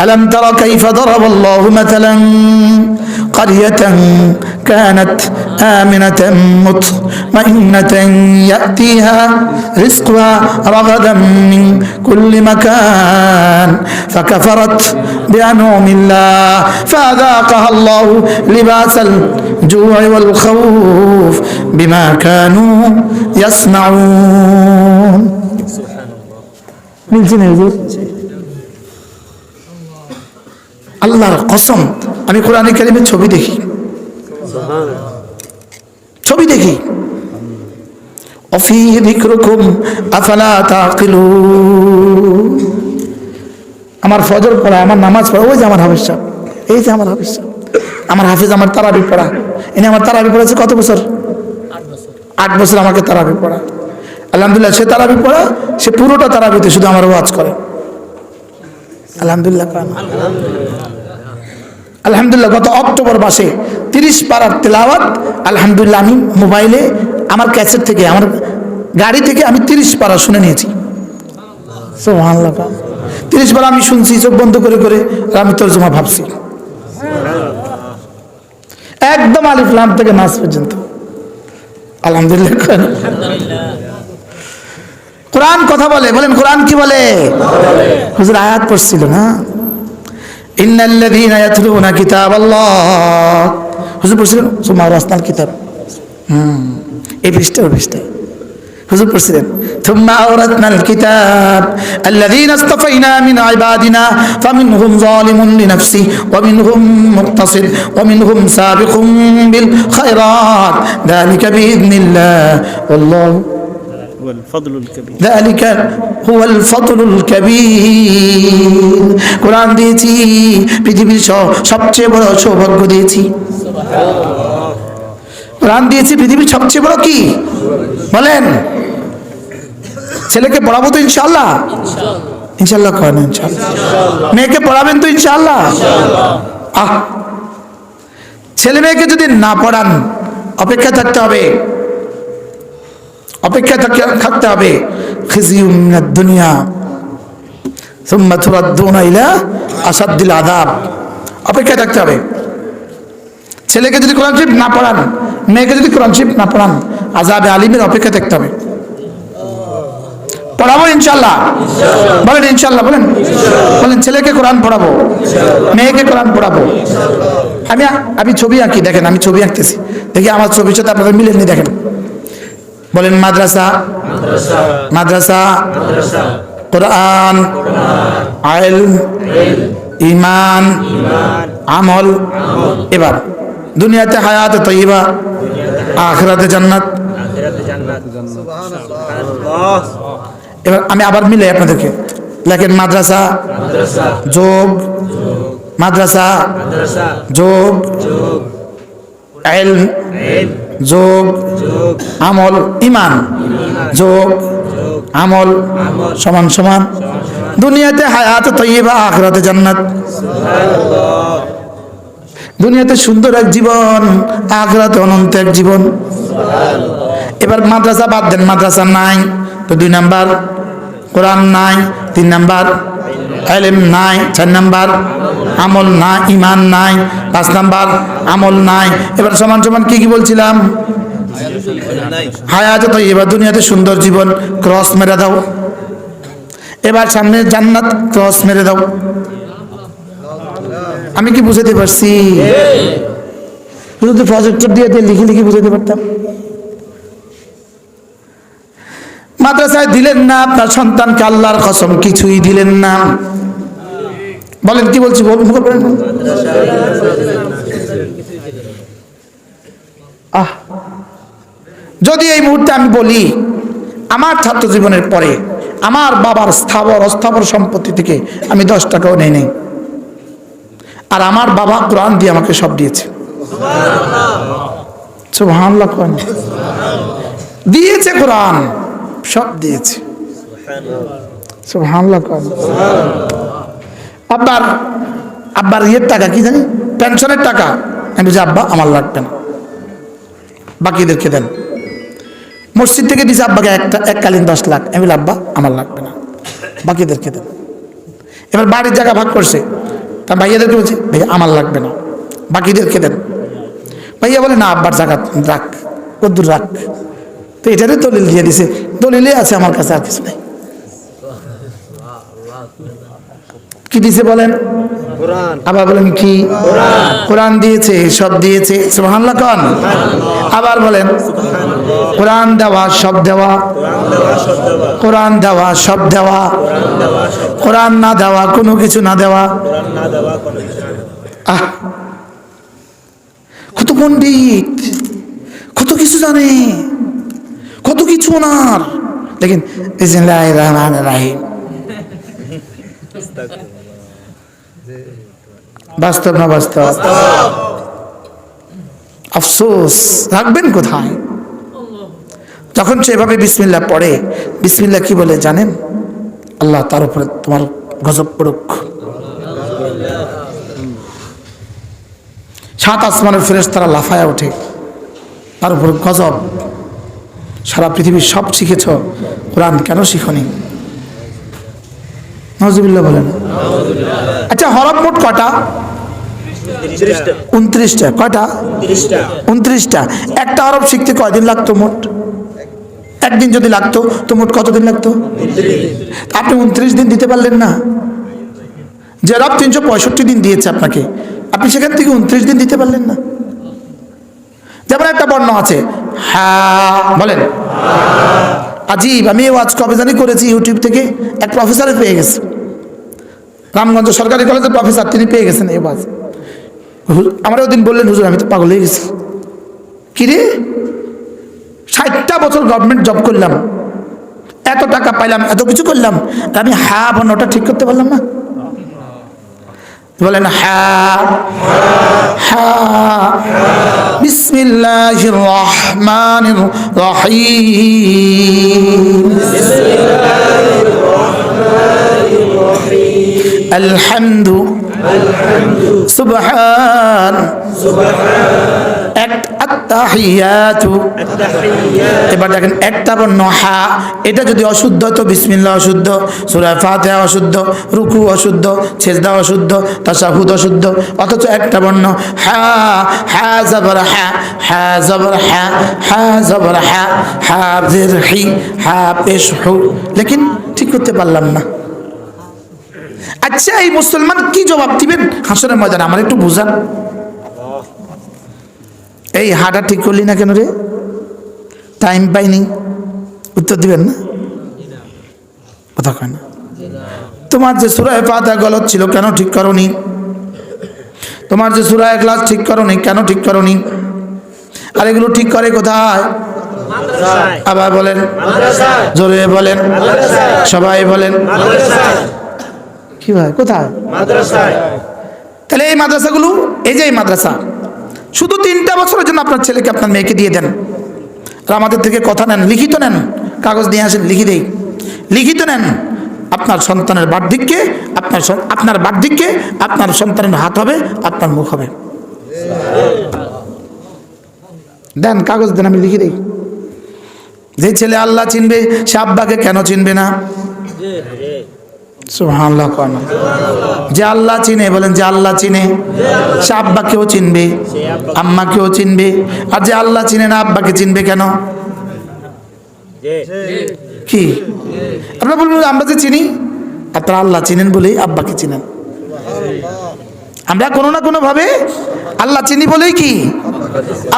ألم تر كيف ضرب الله مثلا قرية كانت آمنة مطمئنة يأتيها رزقها رغدا من كل مكان فكفرت بأنعم الله فأذاقها الله لباس الجوع والخوف بما كانوا يصنعون. مين جينا আল্লাহর কসম, আমি কোরআন কারিমের ছবি দেখি। ছবি দেখি। অফি আফালা আমার ফজর পড়া, আমার নামাজ পড়া, ওই যে আমার হাফিজ সাহেব, এই যে আমার হাফিজ সাহেব। আমার হাফিজ আমার তারাবি পড়া। এনে আমার তারাবি পড়াছে কত বছর? আট বছর আমাকে তারাবি পড়া। আলহামদুলিল্লাহ, সে তারাবি পড়া, সে পুরোটা তারাবিতে শুধু আমার ওয়াজ করে। আলহামদুলিল্লাহ। আলহামদুলিল্লাহ, গত অক্টোবর মাসে তিরিশ পাড়ার তেলাওয়াত, আলহামদুলিল্লাহ, আমি মোবাইলে, আমার ক্যাসেট থেকে, আমার গাড়ি থেকে আমি তিরিশ পাড়া শুনে নিয়েছি। তিরিশ পাড়া আমি শুনছি, চোখ বন্ধ করে করে আমি তর্জমা ভাবছি একদম আলিফলাম থেকে নাচ পর্যন্ত আলহামদুলিল্লাহ। কোরআন কথা বলে বলেন কোরআন কি বলে হুজুর আয়াত পড়ছিল না ইন্নাল্লাযীনা ইয়াতলুনা কিতাবাল্লাহ হুজুর পড়ছিলেন সুমা রাসনাল কিতাব হুম এই পৃষ্ঠা ওই পৃষ্ঠা হুজুর পড়ছিলেন ثم أورثنا الكتاب الذين اصطفينا من عبادنا فمنهم ظالم لنفسه ومنهم مقتصد ومنهم سابق بالخيرات ذلك بإذن الله والله والفضل الكبير ذلك هو الفضل الكبير কোরআন দিয়েছি পৃথিবীর স- সবচেয়ে বড় সৌভাগ্য দিয়েছি কোরআন দিয়েছি পৃথিবীর সবচেয়ে বড় কি বলেন ছেলেকে পড়াবো তো ইনশাল্লাহ ইনশাল্লাহ করেন ইনশাল্লাহ মেয়েকে পড়াবেন তো ইনশাল্লাহ আহ ছেলে মেয়েকে যদি না পড়ান অপেক্ষা থাকতে হবে অপেক্ষা থাক- থাকতে হবে। খিজিউম মিনাদ দুনিয়া, সুম্মা তুরাদ্দুনা ইলা আসাদ্দিল আযাব। অপেক্ষা থাকতে হবে। ছেলেকে যদি কোরআন শরীফ না পড়ান, মেয়েকে যদি কোরআন শরীফ না পড়ান আজাবে আলিমের অপেক্ষা থাকতে হবে। পড়াবো ইনশাল্লাহ বলেন ইনশাল্লাহ বলেন। বলেন, ছেলেকে কোরআন পড়াবো, মেয়েকে কোরআন পড়াবো। আমি আমি ছবি আঁকি, দেখেন, আমি ছবি আঁকতেছি। দেখি আমার ছবির সাথে আপনাদের মিলেননি দেখেন। বলেন মাদ্রাসা। মাদ্রাসা। কোরআন। আইল। ইমান আমল। এবার দুনিয়াতে হায়াত তৈবা আখরাতে জান্নাত। এবার আমি আবার মিলে আপনাদেরকে। লেখেন মাদ্রাসা। যোগ। মাদ্রাসা। যোগ। এলম যোগ, আমল, ইমান। যোগ, আমল, সমান সমান। দুনিয়াতে হায়াত তৈবা আখরাতে, জান্নাত। দুনিয়াতে সুন্দর এক জীবন, আখরাতে অনন্ত এক জীবন। এবার মাদ্রাসা বাদ দেন, মাদ্রাসা নাই, তো দুই নাম্বার। কোরআন নাই, তিন নাম্বার। এলেম নাই, চার নাম্বার। আমল নাই ইমান নাই, পাঁচ নাম্বার। আমল নাই। এবার সমান সমান কি কি বলছিলাম? হায়াত তো এবার দুনিয়াতে সুন্দর জীবন, ক্রস মেরে দাও। এবার সামনে জান্নাত, ক্রস মেরে দাও। আমি কি বুঝাতে পারছি? যদি প্রজেক্টর দিয়ে লিখে লিখে বুঝাতে পারতাম। মাদ্রাসায় দিলেন না, আপনার সন্তানকে আল্লাহর কসম কিছুই দিলেন না। বলেন, কি বলছি আহ, যদি এই মুহূর্তে আমি বলি, আমার ছাত্র জীবনের পরে আমার বাবার স্থাবর, অস্থাবর সম্পত্তি থেকে আমি দশ টাকাও নেই নেই। আর আমার বাবা কোরআন দিয়ে আমাকে সব দিয়েছে। দিয়েছে কোরআন। সব দিয়েছে। আব্বার আব্বার ইয়ের টাকা কি জানি? পেনশনের টাকা। আমি বলছি আব্বা আমার লাগবে না। বাকিদেরকে দেন। মসজিদ থেকে দিছে আব্বাকে একটা এককালীন দশ লাখ। আমি আব্বা আমার লাগবে না। বাকিদেরকে দেন। এবার বাড়ির জায়গা ভাগ করছে। তার ভাইয়াদেরকে বলছে ভাইয়া আমার লাগবে না। বাকিদেরকে দেন। ভাইয়া বলে না আব্বার জায়গা রাখ। কদ্দুর রাখ। তো এটারই দলিল দিয়ে দিছে। দলিলে আছে আমার কাছে আর কিছু নাই। কি দিছে বলেন? আবার বলেন কি? কোরআন দিয়েছে সব দিয়েছে। সুবহানাল্লাহ কন? আবার বলেন কোরআন দেওয়া সব দেওয়া। কোরআন দেওয়া সব দেওয়া। কোরআন না দেওয়া কোনো কিছু না দেওয়া। আহ! কত পণ্ডিত কত কিছু জানে। কত কিছু ওনার। দেখেন রহিম। বাস্তব না বাস্তব? আফসোস, রাখবেন কোথায়? যখন সে এভাবে বিসমিল্লা পড়ে, বিসমিল্লা কি বলে জানেন? আল্লাহ তার উপরে তোমার গজব পড়ুক। সাত আসমানের ফেরেস তারা লাফায় ওঠে। তার উপর গজব। সারা পৃথিবীর সব শিখেছ? কোরআন কেন শিখনি? নজরুল্লাহ বলেন। আচ্ছা হরফ মোট কটা উনত্রিশটা। কয়টা? উনত্রিশটা। একটা হরফ শিখতে কয়দিন লাগতো মোট? একদিন যদি লাগতো তো মোট কতদিন লাগতো? আপনি উনত্রিশ দিন দিতে পারলেন না। যে রব তিনশো পঁয়ষট্টি দিন দিয়েছে আপনাকে আপনি সেখান থেকে উনত্রিশ দিন দিতে পারলেন না। যেমন একটা বর্ণ আছে হ্যাঁ বলেন। আজিব আমি ওয়াজ কবে জানি করেছি ইউটিউব থেকে, এক প্রফেসরে পেয়ে গেছে। রামগঞ্জ সরকারি কলেজের প্রফেসর তিনি পেয়ে গেছেন এই ওয়াজ আমার ওদিন বললেন, হুজুর, আমি তো পাগল হয়ে গেছি। কিরে ষাটটা বছর গভর্নমেন্ট জব করলাম। এত টাকা পাইলাম, এত কিছু করলাম। আমি হ্যাঁ বর্ণটা ঠিক করতে পারলাম না। বলেন হ্যাঁ হ্যাঁ বিসমিল্লাহির রহমানির রহিম আলহামদু সুবহান এক আত্তাহিয়াতু এবার দেখেন, একটা বর্ণ হা এটা যদি অশুদ্ধ তো বিসমিল্লা অশুদ্ধ, সুরা ফাতিহা অশুদ্ধ, রুকু অশুদ্ধ ছেজদা অশুদ্ধ, তাশাহুদ অশুদ্ধ, অথচ একটা বর্ণ, হা হা জবর, হা হা জবর, হা হা জবর, হা হা জের, হি, হা পেশ, হু, লেকিন ঠিক করতে পারলাম না। আচ্ছা এই মুসলমান কি জবাব দিবেন? হাসনের ময়দানে, আমার একটু বুঝান। এই হাঁটা ঠিক করলি না কেন রে? টাইম পাইনি। উত্তর দিবেন না? কথা কয় না। তোমার যে সুরায় পাতা গলত ছিল কেন ঠিক করনি? তোমার যে সুরায় ক্লাস ঠিক করনি কেন ঠিক করনি? আর এগুলো ঠিক করে কোথায়? আবার বলেন। জোরে বলেন। সবাই বলেন। কি ভাই কোথায়? তাহলে এই মাদ্রাসাগুলো এই যে এই মাদ্রাসা শুধু তিনটা বছরের জন্য আপনার ছেলেকে আপনার মেয়েকে দিয়ে দেন। আর আমাদের থেকে কথা নেন, লিখিত নেন, কাগজ নিয়ে আসেন, লিখি দেই। লিখিত নেন, আপনার সন্তানের বার্ধক্যে, আপনার আপনার বার্ধক্যে, আপনার সন্তানের হাত হবে, আপনার মুখ হবে। দেন, কাগজ দেন, আমি লিখে দিই। যে ছেলে আল্লাহ চিনবে, সে আব্বাকে কেন চিনবে না? যে আল্লাহ চিনে, বলেন যে আল্লাহ চিনে। সে আব্বাকেও চিনবে, আম্মাকেও চিনবে। আর যে আল্লাহ চিনে না, আব্বাকে চিনবে কেন? কি? আপনারা বলবেন আমরা যে চিনি আপনারা আল্লাহ চিনেন বলেই আব্বাকে চিনেন। আমরা কোনো না কোনো ভাবে আল্লাহ চিনি বলেই কি?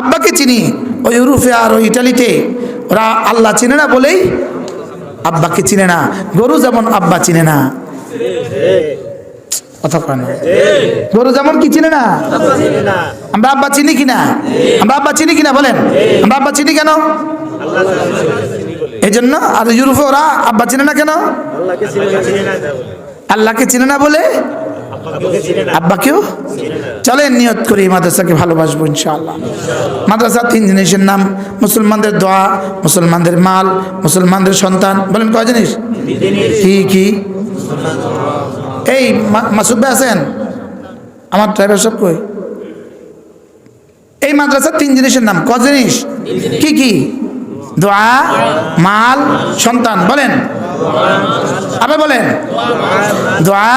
আব্বাকে চিনি। ওই ইউরোপে আর ওই ইটালিতে ওরা আল্লাহ চিনে না বলেই আব্বাকে চিনে না গরু যেমন আব্বা চিনে না। কথা কয় না। গরু যেমন কি চিনে না? আমরা আব্বা চিনি কিনা? আমরা আব্বা চিনি কিনা বলেন? আমরা আব্বা চিনি কেন? এই জন্য আর ইউরোপে ওরা আব্বা চিনে না কেন? আল্লাহকে চিনে না বলে? আব্বাকেও? চলেন, নিয়ত করি, মাদ্রাসাকে ভালোবাসবো, ইনশাআল্লাহ। মাদ্রাসা তিন জিনিসের নাম, মুসলমানদের দোয়া, মুসলমানদের মাল, মুসলমানদের সন্তান। বলেন, কয় জিনিস? কি কি? এই মাসুদ ভাই আছেন? আমার ড্রাইভার সব কই? এই মাদ্রাসার তিন জিনিসের নাম ক জিনিস? কি কি? দোয়া, মাল, সন্তান। বলেন। আবার বলেন। দোয়া